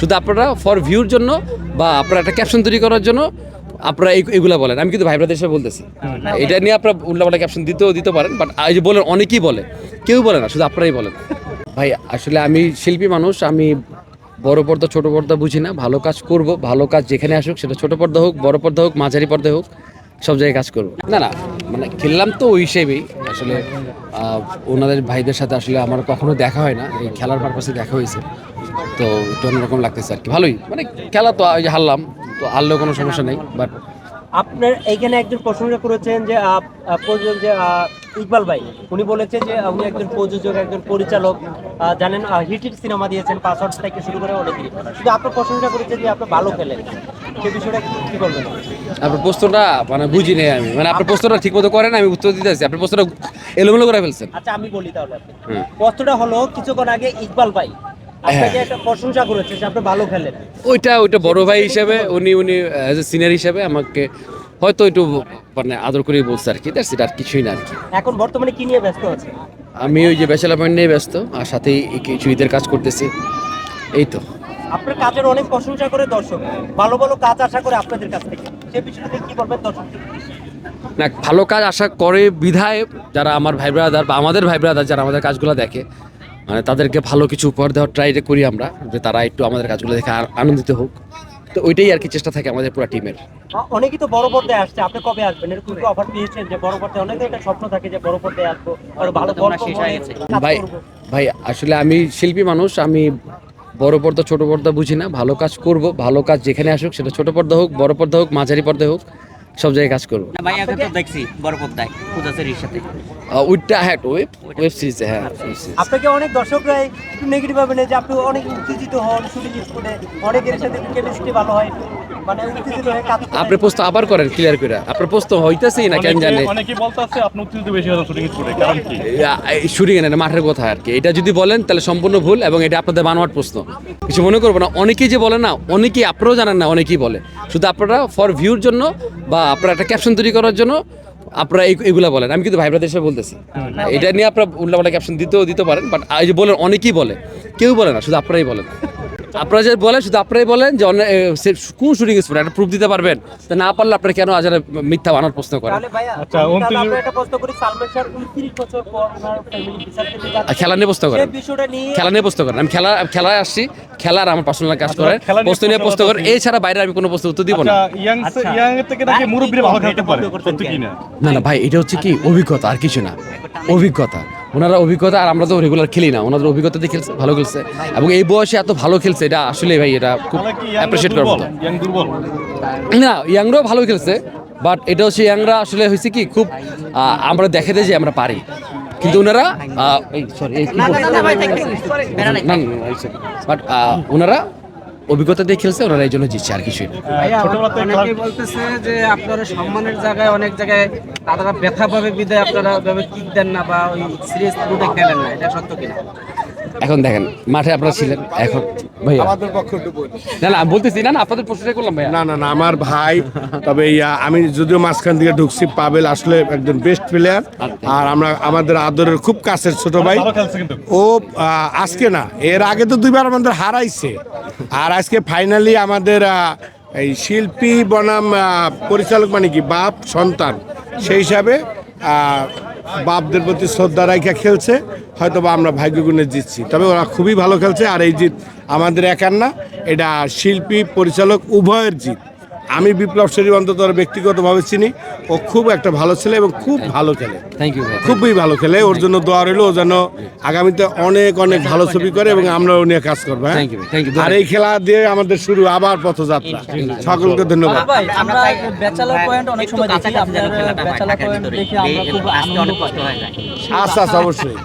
শুধু আপনারা ফর ভিউর জন্য বা আপনারা একটা ক্যাপশন তৈরি করার জন্য আপনারা এগুলা বলেন। আমি কিন্তু ভাই ব্রাদের হিসেবে বলতেছি। এটা নিয়ে আপনারা উল্টাপাল্টা ক্যাপশন দিতেও দিতে পারেন বাট এই যে বলেন, অনেকেই বলে। কেউ বলে না, শুধু আপনারাই বলেন। ভাই, আসলে আমি শিল্পী মানুষ, আমি বড় পর্দা, ছোট পর্দা বুঝি না। ভালো কাজ করব, ভালো কাজ যেখানে আসুক, সেটা ছোট পর্দা হোক, বড় পর্দা হোক, মাঝারি পর্দা হোক সব জায়গায় কাজ করব। না না মানে খেললাম তো ওই হিসেবেই। আসলে আহ, ওনাদের ভাইদের সাথে আসলে আমার কখনো দেখা হয় না। এই খেলার পারপাসে দেখা হয়েছে। তো একটু অন্যরকম লাগতেছে আর কি। ভালোই। মানে খেলা তো ওই যে হারলাম তো হারলেও কোনো সমস্যা নেই বাট আপনার এইখানে একজন প্রশংসা করেছেন যে প্রযোজক যে আহ, ইকবাল ভাই। উনি বলেছেন যে উনি একজন প্রযোজক একজন পরিচালক আহ, জানেন হিট হিট সিনেমা দিয়েছেন পাসওয়ার্ড থেকে শুরু করে অনেক কিছু শুধু আপনার প্রশংসা করেছেন যে আপনি ভালো খেলেন। সে বিষয়টা কি- কি আপনার প্রশ্নটা মানে বুঝি নেই আমি। মানে আপনার প্রশ্নটা ঠিক মতো করেন আমি উত্তর দিতে আসছি আপনার প্রশ্নটা এলোমেলো করে ফেলছেন। আচ্ছা আমি বলি তাহলে। কষ্টটা হলো কিছুক্ষণ আগে ইকবাল ভাই হ্যাঁ। একটা প্রশংসা করেছে যে আপনি ভালো খেলেন। ওইটা ওইটা বড় ভাই হিসেবে উনি উনি অ্যাজ এ সিনিয়র হিসেবে আমাকে হয়তো একটু মানে আদর করে বলছে আর কি। দ্যাটস ইট আর কিছুই না আর কি। এখন বর্তমানে কি নিয়ে ব্যস্ত আছে আমি ওই যে ব্যাচেলার পয়েন্ট নিয়ে ব্যস্ত আর সাথেই কিছু ঈদের কাজ করতেছি। এই তো। আপনার কাজের অনেক প্রশংসা করে দর্শক। ভালো ভালো কাজ আশা করে আপনাদের কাছ থেকে। সে বিষয়টা কি বলবেন দর্শক? না ভালো কাজ আশা করে বিধায় যারা আমার ভাই ব্রাদার বা আমাদের ভাই ব্রাদার যারা আমাদের কাজগুলো দেখে মানে তাদেরকে ভালো কিছু উপহার দেওয়ার ট্রাই করি আমরা যে তারা একটু আমাদের কাজগুলো দেখে আর আনন্দিত হোক। তো ওইটাই আর কি চেষ্টা থাকে আমাদের পুরো টিমের অনেকেই তো বড় পর্দায় আসছে। আপনি কবে আসবেন? এরকম কি অফার পেয়েছেন যে বড় পর্দায়? অনেকের একটা স্বপ্ন থাকে যে বড় পর্দায় আসব। আর ভালো ভাই ভাই আসলে আমি শিল্পী মানুষ আমি বড় পর্দা ছোট পর্দা বুঝি না। ভালো কাজ করব ভালো কাজ যেখানে আসুক সেটা ছোট পর্দা হোক বড় পর্দা হোক মাঝারি পর্দা হোক সব জায়গায় কাজ করব। ভাই আগে তো দেখছি বড় পর্দায় পূজাচেরির সাথে। আহ, ওইটা হ্যাঁ ওয়েব ওয়েব সিরিজে হ্যাঁ আপনাকে অনেক দর্শকরা একটু নেগেটিভ ভাবে নেয় যে আপনি অনেক উত্তেজিত হন শুটিং স্পটে অনেকের সাথে কেমিস্ট্রি ভালো হয়। মানে। আপনি প্রশ্ন আবার করেন ক্লিয়ার করে আপনার প্রশ্ন হইতেছেই না কেন জানে? অনেকে বলতে আপনি উত্তেজিত বেশি হলো শুটিং স্পটে কারণ কি? শুটিং এ না মাঠের কথা আর কি। এটা যদি বলেন তাহলে সম্পূর্ণ ভুল এবং এটা আপনাদের বানোয়াট প্রশ্ন। কিছু মনে করব না অনেকেই যে বলে না অনেকেই আপনারাও জানেন না অনেকেই বলে। শুধু আপনারা ফর ভিউর জন্য বা আপনারা একটা ক্যাপশন তৈরি করার জন্য আপনারা এই- এগুলা বলেন। আমি কিন্তু ভাই ব্রাদের হিসেবে বলতেছি। এটা নিয়ে আপনারা উল্টাপাল্টা ক্যাপশন দিতেও দিতে পারেন বাট এই যে বলেন অনেকেই বলে। কেউ বলে না শুধু আপনারাই বলেন। আপনারা যে বলেন শুধু আপনারাই বলেন যে অন্য- কোন শুটিং স্পট একটা প্রুফ দিতে পারবেন। তা না পারলে আপনারা কেন আজ মিথ্যা বানার প্রশ্ন করেন? আচ্ছা, আমি তাহলে 29 আপনার একটা প্রশ্ন করি সালমান শাহ 29 বছর পর ওনার ফ্যামিলি বিচার পেতে আর যাচ্ছে খেলা নিয়ে প্রশ্ন করেন। সেই বিষয়টা নিয়ে খেলা নিয়ে প্রশ্ন করেন। আমি খেলা খেলায় আসছি। খেলার আমার পার্সোনাল কাজ আচ্ছা, করেন নিয়ে প্রশ্ন নিয়ে প্রশ্ন করেন। এছাড়া বাইরে আমি কোনো প্রশ্ন উত্তর দিব না। আচ্ছা না? না না ভাই এটা হচ্ছে কি? অভিজ্ঞতা আর কিছু না। অভিজ্ঞতা। ওনারা অভিজ্ঞতা আর আমরা তো রেগুলার খেলি না। ওনাদের অভিজ্ঞতা দিয়ে খেলছে ভালো খেলছে। এবং এই বয়সে এত ভালো খেলছে এটা আসলে ভাই এটা খুব অ্যাপ্রিসিয়েট করার মতো। না ইয়াংরাও ভালো খেলছে বাট এটা হচ্ছে ইয়াংরা আসলে হয়েছে কি খুব আমরা দেখাতে যে আমরা পারি। কিন্তু ওনারা বাট ওনারা অভিজ্ঞতা দিয়ে খেলছে, ওনারা এই জন্য জিতছে, আর কিছুই অনেকেই বলতেছে যে আপনারা সম্মানের জায়গায়, অনেক জায়গায় তারা ব্যথা পাবে বিদায়, আপনারা কিক দেন না বা ওই সিরিয়াস খেলেন না, এটা সত্য কিনা? এখন দেখেন মাঠে আপনারা ছিলেন এখন ভাইয়া। না না বলতেছি না না আপনাদের প্রশ্নটা করলাম ভাইয়া। না না না আমার ভাই তবে ইয়া, আমি যদিও মাঝখান দিকে ঢুকছি পাবেল আসলে একজন বেস্ট প্লেয়ার আর আমরা আমাদের আদরের খুব কাছের ছোট ভাই। ও আজকে না এর আগে তো দুইবার আমাদের হারাইছে আর আজকে ফাইনালি আমাদের এই শিল্পী বনাম পরিচালক মানে কি বাপ সন্তান সেই হিসাবে আহ, বাপদের প্রতি শ্রদ্ধা রাখা খেলছে হয়তো বা আমরা ভাগ্যগুণে জিতছি। তবে ওরা খুবই ভালো খেলছে, আর এই জিত আমাদের একার না, এটা শিল্পী, পরিচালক, উভয়ের জিত। আমি বিপ্লব শরীফ অন্তত ব্যক্তিগতভাবে চিনি। ও খুব একটা ভালো ছেলে এবং খুব ভালো খেলে। থ্যাংক ইউ খুবই ভালো খেলে। ওর জন্য দোয়া রইল। ও যেন আগামীতে অনেক অনেক ভালো ছবি করে এবং আমরাও নিয়ে কাজ করব হ্যাঁ? আর এই খেলা দিয়ে আমাদের শুরু আবার পথযাত্রা। সকলকে ধন্যবাদ। আমরা ব্যাচেলার পয়েন্ট অনেক সময় দেখি আপনার ব্যাচেলার পয়েন্ট দেখি আমরা খুব আজকে অনেক কষ্ট হয়ে যায়। আচ্ছা আচ্ছা অবশ্যই।